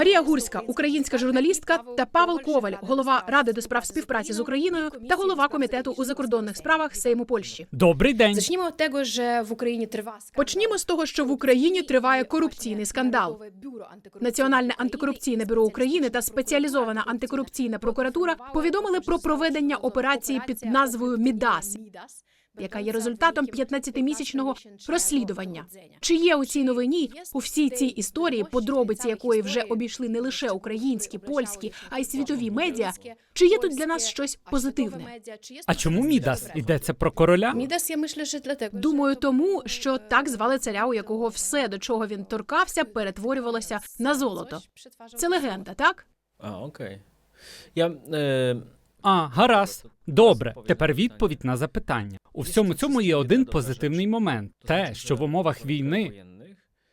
Марія Гурська, українська журналістка, та Павел Коваль, голова ради до справ співпраці з Україною та голова комітету у закордонних справах Сейму Польщі. Добрий день. Zacznijmy od tego, że w Україні триває Почнімо з того, що в Україні триває корупційний скандал. Національне антикорупційне бюро України та спеціалізована антикорупційна прокуратура повідомили про проведення операції під назвою Мідас, яка є результатом 15-місячного розслідування. Чи є у цій новині у всій цій історії, подробиці якої вже обійшли не лише українські, польські, а й світові медіа? Чи є тут для нас щось позитивне? А чому Мідас? Йдеться про короля? Мідас, я Думаю, тому що так звали царя, у якого все, до чого він торкався, перетворювалося на золото. Це легенда, так? А, окей. Я, е, А, гаразд. Добре. Тепер відповідь на запитання. У всьому цьому є один позитивний момент: те, що в умовах війни,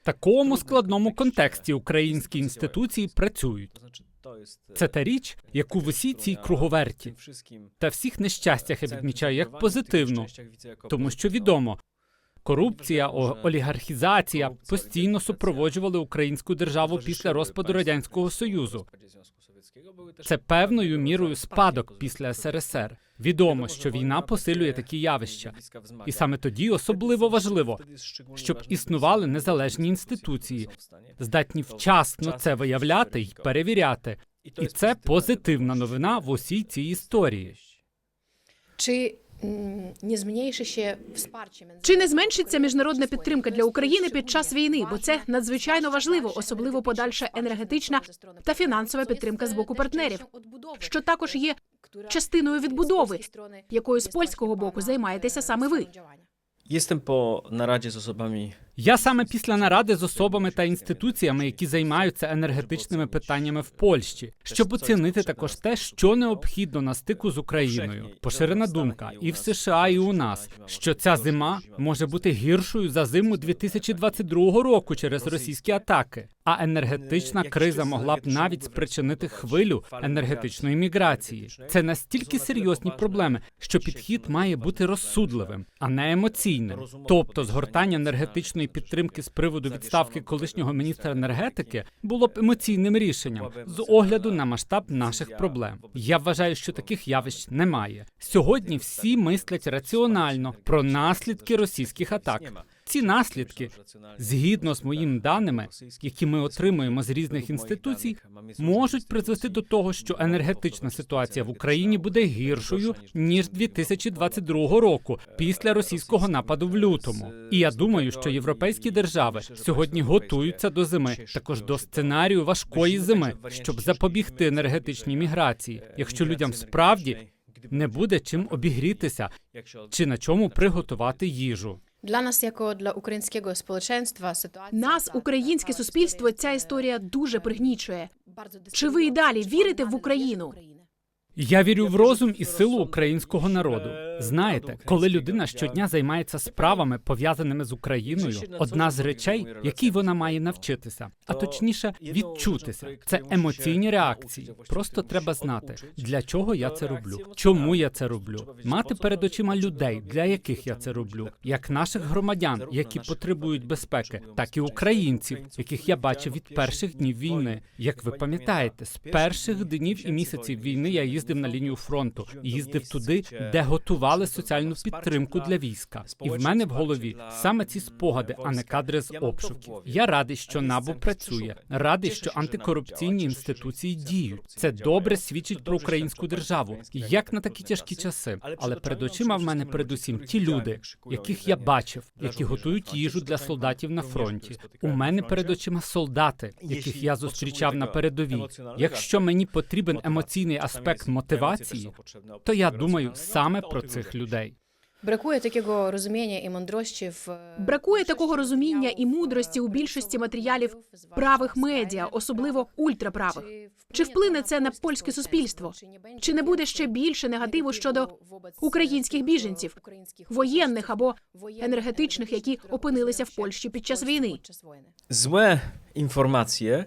в такому складному контексті українські інституції працюють. Це та річ, яку в усій цій круговерті та всіх нещастях я відмічаю як позитивну, тому що відомо. Корупція, олігархізація постійно супроводжували українську державу після розпаду радянського союзу. Це певною мірою спадок після СРСР. Відомо, що війна посилює такі явища, і саме тоді особливо важливо, щоб існували незалежні інституції, здатні вчасно це виявляти й перевіряти. І це позитивна новина в усій цій історії. Чи Чи не зменшиться міжнародна підтримка для України під час війни? Бо це надзвичайно важливо, особливо подальша енергетична та фінансова підтримка з боку партнерів, що також є частиною відбудови, якою з польського боку займаєтеся саме ви. Єстем по нараді з osobami Я саме після наради з особами та інституціями, які займаються енергетичними питаннями в Польщі, щоб оцінити також те, що необхідно на стику з Україною. Поширена думка і в США, і у нас, що ця зима може бути гіршою за зиму 2022 року через російські атаки. А енергетична криза могла б навіть спричинити хвилю енергетичної міграції. Це настільки серйозні проблеми, що підхід має бути розсудливим, а не емоційним. Тобто, згортання енергетичної підтримки з приводу відставки колишнього міністра енергетики було б емоційним рішенням з огляду на масштаб наших проблем. Я вважаю, що таких явищ немає. Сьогодні всі мислять раціонально про наслідки російських атак. Ці наслідки, згідно з моїми даними, які ми отримуємо з різних інституцій, можуть призвести до того, що енергетична ситуація в Україні буде гіршою ніж 2022 року після російського нападу в лютому. І я думаю, що європейські держави сьогодні готуються до зими, також до сценарію важкої зими, щоб запобігти енергетичній міграції, якщо людям справді не буде чим обігрітися чи на чому приготувати їжу. Dla нас, як для українського сполученства, ситуація Нас, українське суспільство, ця історія дуже пригнічує. Чи ви і далі вірите в Україну? Я вірю в розум і силу українського народу. Знаєте, коли людина щодня займається справами, пов'язаними з Україною, одна з речей, якій вона має навчитися, а точніше відчутися, це емоційні реакції. Просто треба знати, для чого я це роблю, чому я це роблю, мати перед очима людей, для яких я це роблю, як наших громадян, які потребують безпеки, так і українців, яких я бачив від перших днів війни. Як ви пам'ятаєте, з перших днів і місяців війни я їздив на лінію фронту, їздив туди, де готували соціальну підтримку для війська. І в мене в голові саме ці спогади, а не кадри з обшуків. Я радий, що набу працює, радий, що антикорупційні інституції діють. Це добре свідчить про українську державу, як на такі тяжкі часи. Але перед очима в мене передусім ті люди, яких я бачив, які готують їжу для солдатів на фронті. У мене перед очима солдати, яких я зустрічав на передовій. Якщо мені потрібен емоційний аспект мотивації, то я думаю саме про цих людей. Brakuje takiego rozumienia i mądrości w Бракує такого розуміння і мудрості у більшості матеріалів правих медіа, особливо ультраправих. Чи вплине це на польське суспільство? Чи не буде ще більше негативу щодо українських біженців, воєнних або енергетичних, які опинилися в Польщі під час війни? złe informacje.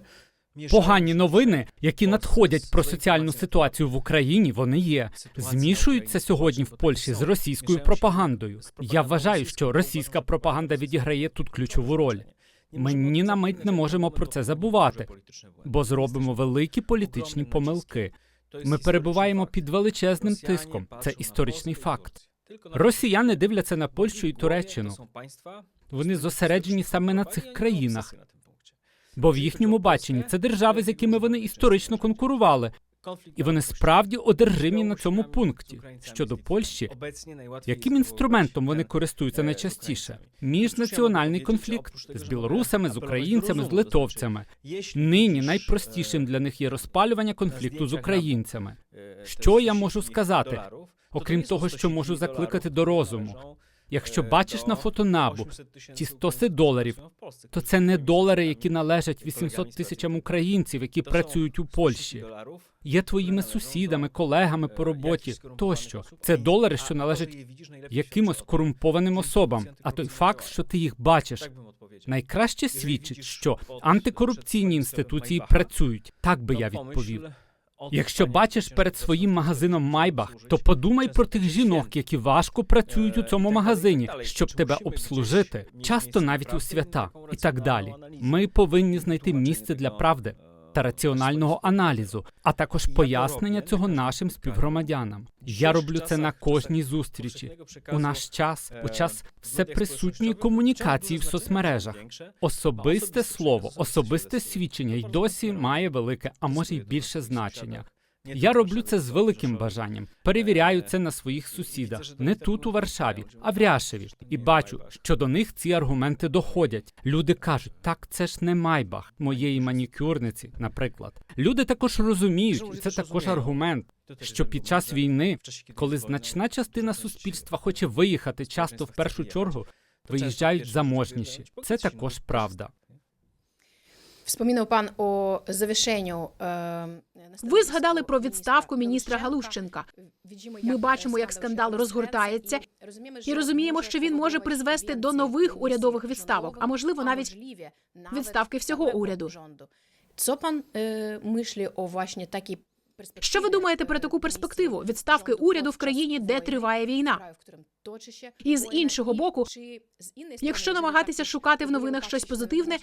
Погані новини, які надходять про соціальну ситуацію в Україні, вони є. Змішуються сьогодні в Польщі з російською пропагандою. Я вважаю, що російська пропаганда відіграє тут ключову роль. Ми ні на мить не можемо про це забувати, бо зробимо великі політичні помилки. Ми перебуваємо під величезним тиском. Це історичний факт. Росіяни дивляться на Польщу і Туреччину. Вони зосереджені саме на цих країнах, бо в їхньому баченні це держави, з якими вони історично конкурували, і вони справді одержимі на цьому пункті. Щодо Польщі, яким інструментом вони користуються найчастіше? Міжнаціональний конфлікт з білорусами, з українцями, з литовцями. Нині найпростішим для них є розпалювання конфлікту з українцями. Що я можу сказати, окрім того, що можу закликати до розуму? Якщо бачиш на фото набу ті стоси доларів, то це не долари, які належать 800 тисячам українців, які працюють у Польщі. Є твоїми сусідами, колегами по роботі тощо. Це долари, що належать якимось корумпованим особам. А той факт, що ти їх бачиш, найкраще свідчить, що антикорупційні інституції працюють. Так би я відповів. Якщо бачиш перед своїм магазином Майбах, то подумай про тих жінок, які важко працюють у цьому магазині, щоб тебе обслужити, часто навіть у свята, і так далі. Ми повинні знайти місце для правди та раціонального аналізу, а також пояснення цього нашим співгромадянам. Я роблю це на кожній зустрічі. У наш час, у час всеприсутньої комунікації в соцмережах, особисте слово, особисте свідчення. Й досі має велике, а може й більше значення. Я роблю це з великим бажанням. Перевіряю це на своїх сусідах, не тут у Варшаві, а в Ряшеві, і бачу, що до них ці аргументи доходять. Люди кажуть, так це ж не майбах моєї манікюрниці, наприклад. Люди також розуміють, і це також аргумент, що під час війни, коли значна частина суспільства хоче виїхати, часто в першу чергу виїжджають заможніші. Це також правда. Wspominał пан о zawieszeniu. Ви згадали про відставку міністра Галущенка. Ми бачимо, як скандал розгортається, і розуміємо, що він може призвести до нових урядових відставок, а можливо навіть відставки всього уряду. Co pan e, myśli o właśnie takiej Що ви думаєте про таку перспективу відставки уряду в країні, де триває війна? І з іншого боку, Якщо намагатися шукати в новинах щось позитивне,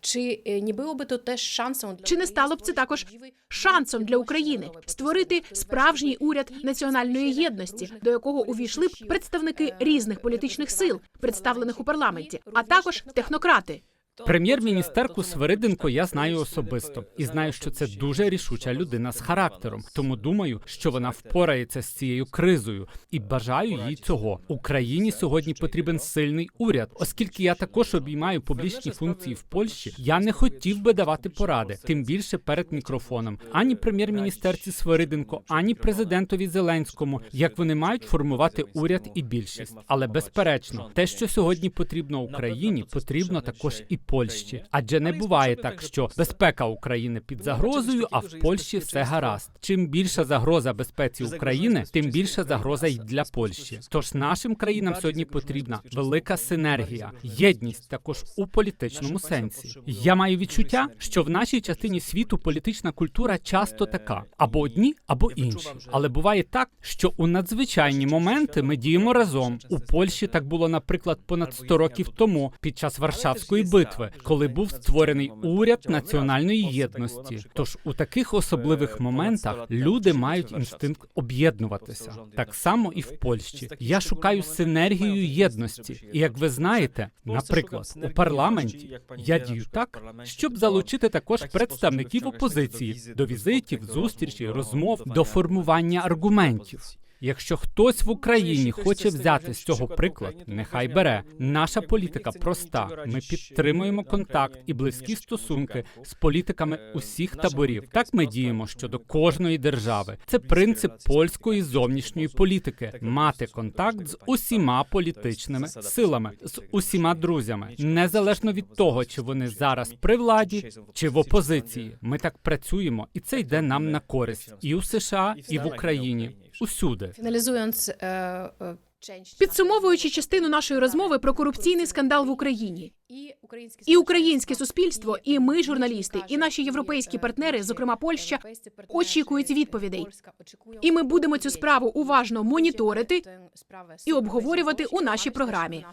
чи е, не було би то теж шансом чи не стало б це також шансом для України створити справжній уряд національної єдності, до якого увійшли б представники різних політичних сил, представлених у парламенті, а також технократи? Прем'єр-міністерку Свириденко я знаю особисто і знаю, що це дуже рішуча людина з характером. Тому думаю, що вона впорається з цією кризою і бажаю їй цього. Україні сьогодні потрібен сильний уряд, оскільки я також обіймаю публічні функції в Польщі. Я не хотів би давати поради, тим більше перед мікрофоном. Ані прем'єр-міністерці Свириденко, ані президентові Зеленському, як вони мають формувати уряд і більшість. Але безперечно, те, що сьогодні потрібно Україні, потрібно також і Польщі, адже не буває так, що безпека України під загрозою, а в Польщі все гаразд. Чим більша загроза безпеці України, тим більша загроза й для Польщі. Тож нашим країнам сьогодні потрібна велика синергія, єдність також у політичному сенсі. Я маю відчуття, що в нашій частині світу політична культура часто така: або одні, або інші. Але буває так, що у надзвичайні моменти ми діємо разом. У Польщі так було, наприклад, понад 100 років тому під час Варшавської битви, коли був створений уряд національної єдності. Тож у таких особливих моментах люди мають інстинкт об'єднуватися. Так само і в Польщі. Я шукаю синергію єдності. І як ви знаєте, наприклад, у парламенті я дію так, щоб залучити також представників опозиції до візитів, зустрічей, розмов, до формування аргументів. Якщо хтось в Україні хоче взяти з цього приклад, нехай бере. Наша політика проста. Ми підтримуємо контакт і близькі стосунки з політиками усіх таборів. Так ми діємо щодо кожної держави. Це принцип польської зовнішньої політики мати контакт з усіма політичними силами, з усіма друзями, незалежно від того, чи вони зараз при владі чи в опозиції. Ми так працюємо, і це йде нам на користь і у США, і в Україні. Усюди. Фіналізуючи е, е, Підсумовуючи частину нашої розмови про корупційний скандал в Україні, І українське суспільство, і ми, журналісти, і наші європейські партнери, зокрема Польща, очікують відповідей. І ми будемо цю справу уважно моніторити і обговорювати у нашій програмі.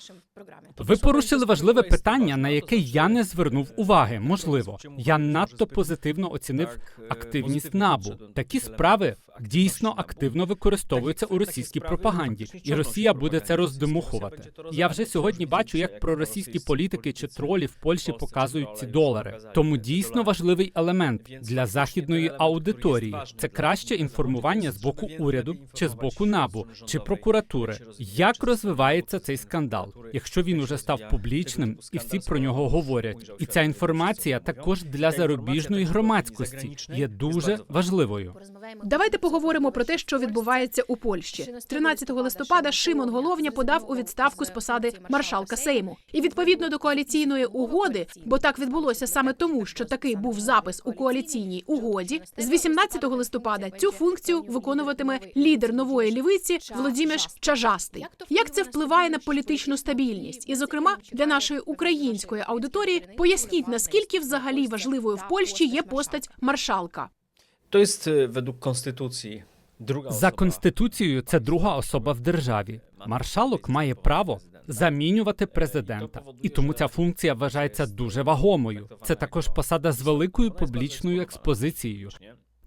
Ви порушили важливе питання, на яке я не звернув уваги. Можливо, я надто позитивно оцінив активність набу. Такі справи дійсно активно використовуються у російській пропаганді, і Росія буде це роздимухувати. Я вже сьогодні бачу, як проросійські політики чи тролі в Польщі показують ці долари. Тому дійсно важливий елемент для західної аудиторії це краще інформування з боку уряду чи з боку набу чи прокуратури. Як розвивається цей скандал, якщо він уже став публічним і всі про нього говорять? І ця інформація також для зарубіжної громадськості є дуже важливою. Давайте поговоримо про те, що відбувається у Польщі. 13 листопада Шимон Головня подав у відставку з посади маршалка Сейму. І відповідно до коаліційної угоди, бо так відбулося саме тому, що такий був запис у коаліційній угоді. З 18 листопада цю функцію виконуватиме лідер нової лівиці Володимир Чажастий. Як це впливає на політичну стабільність? І, зокрема, для нашої української аудиторії поясніть наскільки взагалі важливою в Польщі є постать маршалка. Jest e, według konstytucji druga За конституцією це друга особа в державі. Маршалок має право замінювати президента, і тому ця функція вважається дуже вагомою. Це також посада з великою публічною експозицією.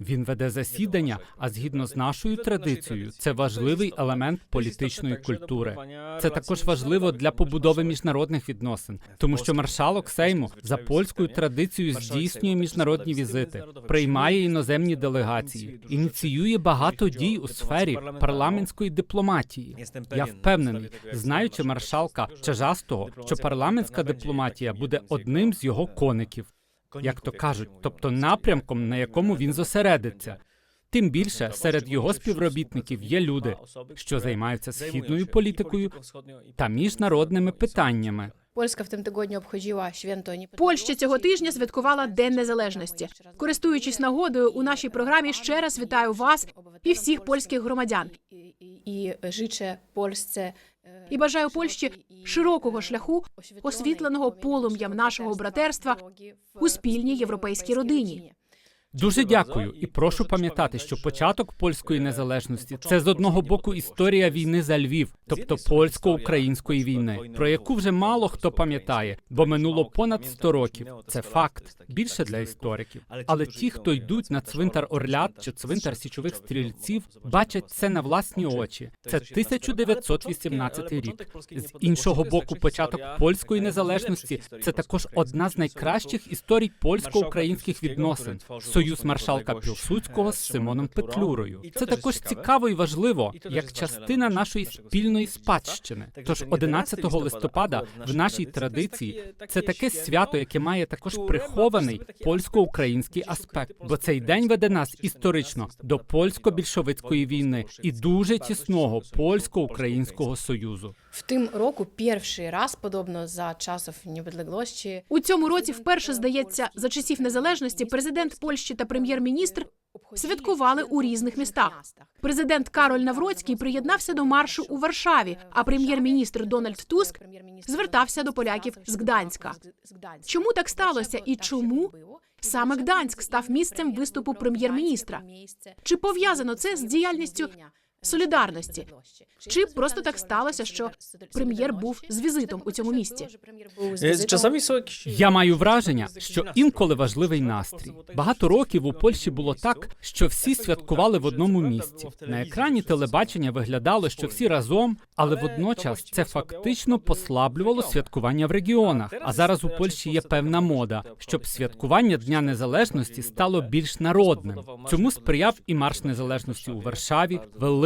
Він веде засідання, а згідно з нашою традицією, це важливий елемент політичної культури. Це також важливо для побудови міжнародних відносин, тому що маршалок Сейму за польською традицією здійснює міжнародні візити, приймає іноземні делегації, ініціює багато дій у сфері парламентської дипломатії. Я впевнений, знаючи маршалка Чажастого, що парламентська дипломатія буде одним з його коників, як то кажуть, тобто напрямком, на якому він зосередиться. Тим більше серед його співробітників є люди, що займаються східною політикою та міжнародними питаннями. Польська в тим тижні обходила свято Польща цього тижня святкувала День Незалежності. Користуючись нагодою, у нашій програмі ще раз вітаю вас і всіх польських громадян. і жиче Польщі І бажаю Польщі широкого шляху, освітленого полум'ям нашого братерства у спільній європейській родині. Дуже дякую і прошу пам'ятати, що початок польської незалежності це з одного боку історія війни за Львів, тобто польсько-української війни, про яку вже мало хто пам'ятає, бо минуло понад 100 років. Це факт більше для істориків. Але ті, хто йдуть на цвинтар Орлят чи цвинтар січових стрільців, бачать це на власні очі. Це 1918 рік. З іншого боку, початок польської незалежності це також одна з найкращих історій польсько-українських відносин. Союз маршалка Пілсудського з Симоном Петлюрою. Це також цікаво і важливо як частина нашої спільної спадщини. Тож 11 листопада в нашій традиції це таке свято, яке має також прихований польсько-український аспект, бо цей день веде нас історично до польсько-більшовицької війни і дуже тісного польсько-українського союзу. В тим року перший раз, подобно за часів незалежності, У цьому році вперше здається за часів незалежності президент Польщі та прем'єр-міністр святкували у різних містах. Президент Кароль Навроцький приєднався до маршу у Варшаві, а прем'єр-міністр Дональд Туск звертався до поляків з Гданська. Чому так сталося і чому саме Гданськ став місцем виступу прем'єр-міністра? Чи пов'язано це з діяльністю солідарності? Чи просто так сталося, що прем'єр був з візитом у цьому місті? Jakieś... Я маю враження, що інколи важливий настрій. Багато років у Польщі було так, що всі святкували в одному місці. На екрані телебачення виглядало, що всі разом, але водночас це фактично послаблювало святкування в регіонах. А зараз у Польщі є певна мода, щоб святкування Дня Незалежності стало більш народним. Цьому сприяв і марш незалежності у Варшаві,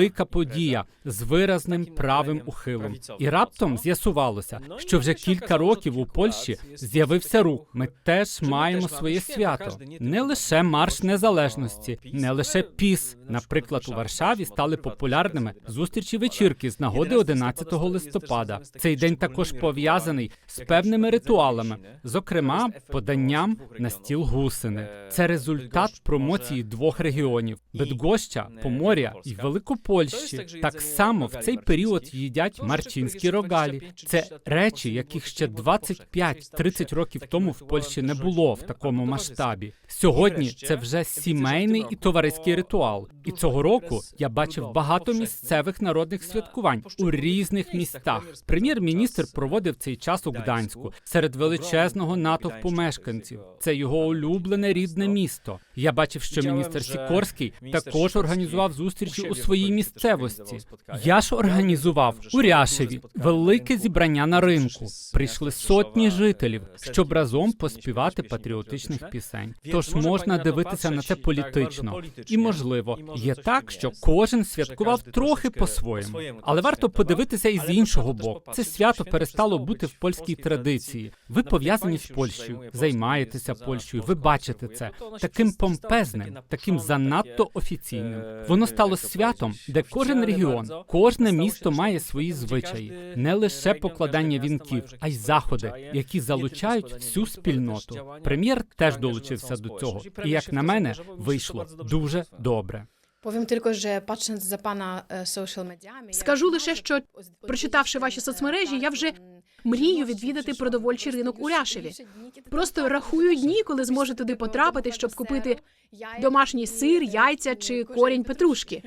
велика подія з виразним правим ухилом. І раптом з'ясувалося, що вже кілька років у Польщі з'явився рух. Ми теж маємо своє свято. Не лише марш незалежності, не лише піс. Наприклад, у Варшаві стали популярними зустрічі вечірки з нагоди 11 листопада. Цей день також пов'язаний з певними ритуалами, зокрема поданням на стіл гусини. Це результат промоції двох регіонів: Бедгоща, Поморя і Великополя. Польщі. Так само в цей період їдять марчинські рогалі. Це речі, яких ще 25-30 років тому в Польщі не було в такому масштабі. Сьогодні це вже сімейний і товариський ритуал. І цього року я бачив багато місцевих народних святкувань у різних містах. Прем'єр-міністр проводив цей час у Гданську серед величезного натовпу мешканців. Це його улюблене рідне місто. Я бачив, що міністр Сікорський також організував зустрічі у своїй місцевості. Я ж організував у Ряшеві велике зібрання на ринку. Прийшли сотні жителів, щоб разом поспівати патріотичних пісень. Тож можна дивитися на це політично. І можливо, є так, що кожен святкував трохи по-своєму. Але варто подивитися і з іншого боку. Це свято перестало бути в польській традиції. Ви пов'язані з Польщею, займаєтеся Польщею. Ви бачите це таким помпезним, таким занадто офіційним. Воно стало святом, де кожен регіон, кожне місто має свої звичаї, не лише покладання вінків, а й заходи, які залучають всю спільноту. Прем'єр теж долучився до цього, і як на мене, вийшло. Дуже добре. Повім тільки що patrząc за пана social mediami... Скажу лише, що прочитавши ваші соцмережі, я вже мрію відвідати продовольчий ринок у Ряшеві. Просто рахую дні, коли зможу туди потрапити, щоб купити домашній сир, яйця чи корінь петрушки.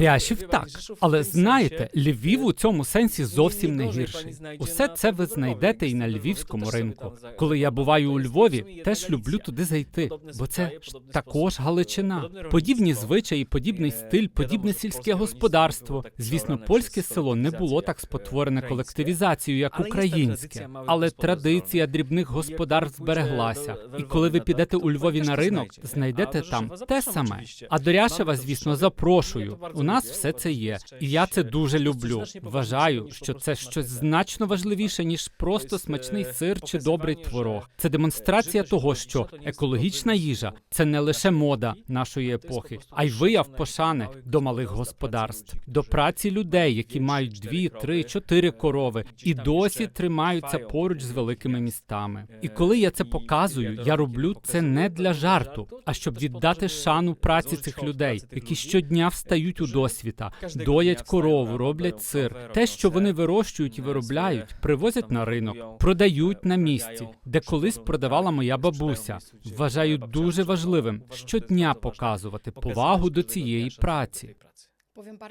Ряшів так, але знаєте, Львів у цьому сенсі зовсім не гірший. Усе це ви знайдете і на львівському ринку. Коли я буваю у Львові, теж люблю туди зайти, бо це ж також Галичина. Подібні звичаї, подібний стиль, подібне сільське господарство. Звісно, польське село не було так спотворене колективізацією, як українське, але традиція дрібних господарств збереглася. І коли ви підете у Львові на ринок, знайдете там те саме. А до Ряшева, звісно, запрошую. У нас все це є, і я це дуже люблю. Вважаю, що це щось значно важливіше ніж просто смачний сир чи добрий творог. Це демонстрація того, що екологічна їжа це не лише мода нашої епохи, а й вияв пошани до малих господарств, до праці людей, які мають дві, три, чотири корови, і досі тримаються поруч з великими містами. І коли я це показую, я роблю це не для жарту, а щоб віддати шану праці цих людей, які щодня встають у досвіта, доять корову, роблять сир. Те, що вони вирощують і виробляють, привозять на ринок, продають на місці, де колись продавала моя бабуся. Вважаю дуже важливим щодня показувати повагу до цієї праці.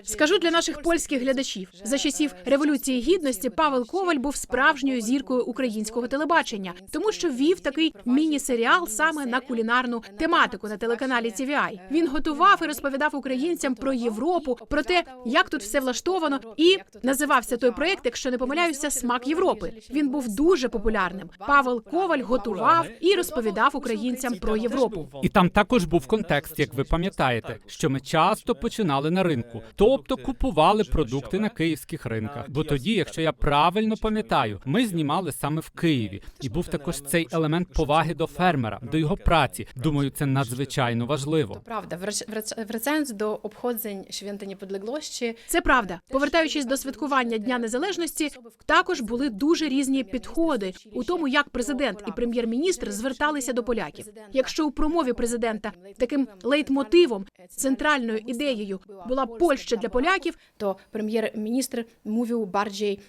Скажу для наших польських глядачів за часів революції гідності Павел Коваль був справжньою зіркою українського телебачення, тому що вів такий міні-серіал саме на кулінарну тематику на телеканалі TVI. Він готував і розповідав українцям про Європу, про те, як тут все влаштовано, і називався той проект, якщо не помиляюся, смак Європи. Він був дуже популярним. Павел Коваль готував і розповідав українцям про Європу. І там також був контекст, як ви пам'ятаєте, що ми часто починали на ринку, тобто купували продукти на київських ринках. Бо тоді, якщо я правильно пам'ятаю, ми знімали саме в Києві, і був також цей елемент поваги до фермера, до його праці. Думаю, це надзвичайно важливо. Prawda. Wrac- wrac- Wracając do obchodzeń Це правда. Повертаючись до святкування Дня Незалежності, також були дуже різні підходи у тому, як президент і прем'єр-міністр зверталися до поляків. Якщо у промові президента таким лейтмотивом, центральною ідеєю була Польща для поляків, to premier-minister mówił bardziej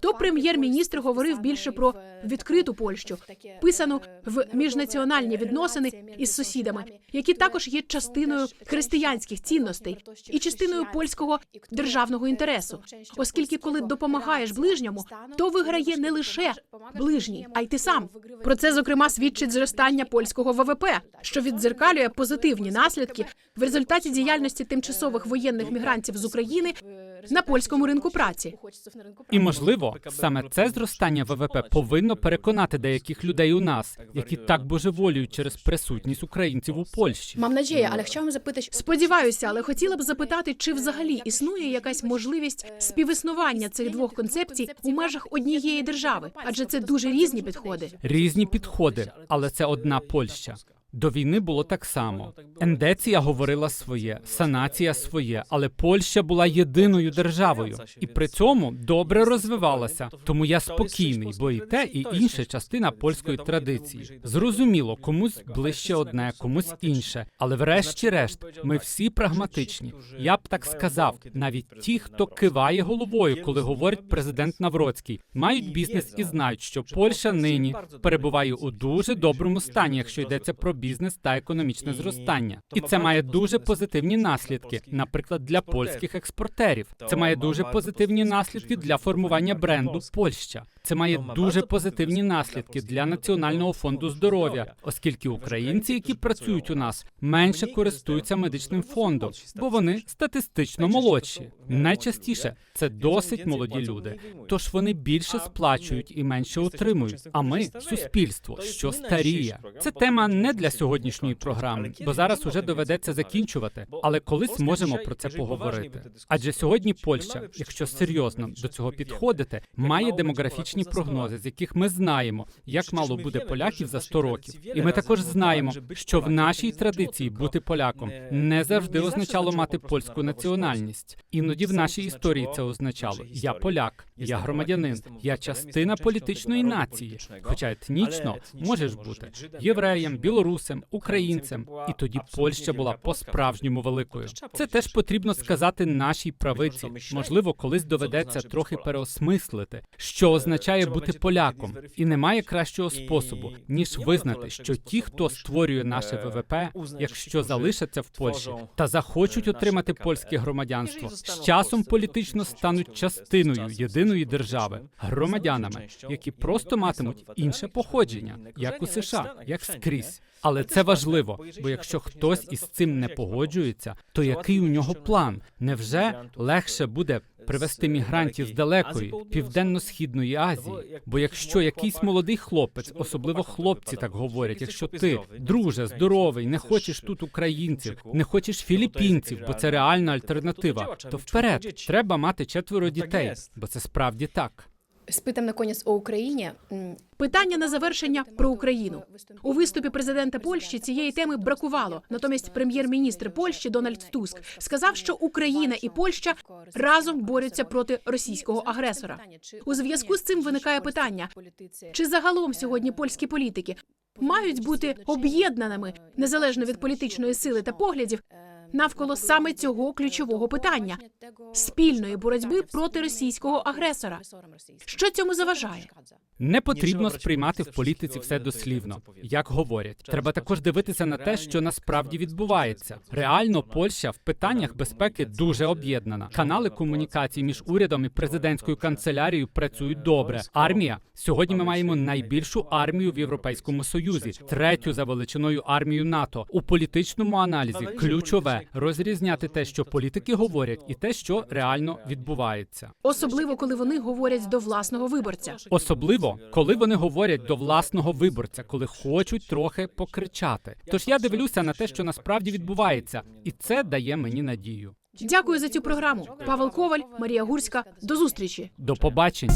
то прем'єр-міністр говорив більше про відкриту Польщу, писану в міжнаціональні відносини із сусідами, які також є частиною християнських цінностей і частиною польського державного інтересу, оскільки коли допомагаєш ближньому, то виграє не лише ближній, а й ти сам. Про це зокрема свідчить зростання польського ВВП, що віддзеркалює позитивні наслідки в результаті діяльності тимчасових воєнних мігрантів з України на польському ринку праці. І можливо, саме це зростання ВВП повинно переконати деяких людей у нас, які так божеволюють через присутність українців у Польщі. Mam nadzieję, ale chciałam zapytać Сподіваюся, але хотіла б запитати, чи взагалі існує якась можливість співіснування цих двох концепцій у межах однієї держави, адже це дуже різні підходи. Різні підходи, але це одна Польща. До війни було так само. Ендеція говорила своє, санація своє, але Польща була єдиною державою і при цьому добре розвивалася. Тому я спокійний, бо і те, і інше частина польської традиції. Зрозуміло, комусь ближче одне, комусь інше. Але врешті-решт, ми всі прагматичні. Я б так сказав, навіть ті, хто киває головою, коли говорить президент Навроцький, мають бізнес і знають, що Польща нині перебуває у дуже доброму стані, якщо йдеться про бізнес та економічне зростання, і це має дуже позитивні наслідки, наприклад, для польських експортерів. Це має дуже позитивні наслідки для формування бренду Польща. Це має дуже позитивні наслідки для національного фонду здоров'я, оскільки українці, які працюють у нас, менше користуються медичним фондом, бо вони статистично молодші. Найчастіше це досить молоді люди. Тож вони більше сплачують і менше отримують. А ми суспільство, що старіє. Це тема не для сьогоднішньої програми, бо зараз уже доведеться закінчувати. Але колись можемо про це поговорити. Адже сьогодні Польща, якщо серйозно до цього підходити, має демографічні прогнози, з яких ми знаємо, як мало буде поляків за 100 років. І ми також знаємо, що в нашій традиції бути поляком не завжди означало мати польську національність. Іноді в нашій історії це означало. я поляк, я громадянин, я частина політичної нації. Хоча етнічно можеш бути євреєм, білорусем, українцем, і тоді Польща була по-справжньому великою. Це теж потрібно сказати нашій правиці. Можливо, колись доведеться трохи переосмислити, що означає бути поляком, і немає кращого способу ніж визнати, що ті, хто створює наше ВВП, якщо залишаться в Польщі та захочуть отримати польське громадянство, з часом політично стануть частиною єдиної держави, громадянами, які просто матимуть інше походження, як у США, як скрізь. Але це важливо, бо якщо хтось із цим не погоджується, то який у нього план? Невже легше буде привезти мігрантів з далекої південно-східної Азії? Бо якщо якийсь молодий хлопець, особливо хлопці так говорять, якщо ти, друже, здоровий, не хочеш тут українців, не хочеш філіппінців, бо це реальна альтернатива, то вперед треба мати четверо дітей, бо це справді так. Спитам на конець о Україні. Питання на завершення про Україну у виступі президента Польщі цієї теми бракувало. Натомість прем'єр-міністр Польщі Дональд Туск сказав, що Україна і Польща разом борються проти російського агресора. У зв'язку з цим виникає питання: чи загалом сьогодні польські політики мають бути об'єднаними незалежно від політичної сили та поглядів навколо саме цього ключового питання спільної боротьби проти російського агресора? Що цьому заважає? Не потрібно сприймати в політиці все дослівно, як говорять. Треба також дивитися на те, що насправді відбувається. Реально, Польща в питаннях безпеки дуже об'єднана. Канали комунікації між урядом і президентською канцелярією працюють добре. Армія сьогодні ми маємо найбільшу армію в Європейському Союзі, третю за величиною армію НАТО. У політичному аналізі ключове розрізняти те, що політики говорять, і те, що реально відбувається. Особливо коли вони говорять до власного виборця. Особливо, коли вони говорять до власного виборця, коли хочуть трохи покричати. Тож я дивлюся на те, що насправді відбувається, і це дає мені надію. Дякую за цю програму. Павел Коваль, Марія Гурська. До зустрічі. До побачення.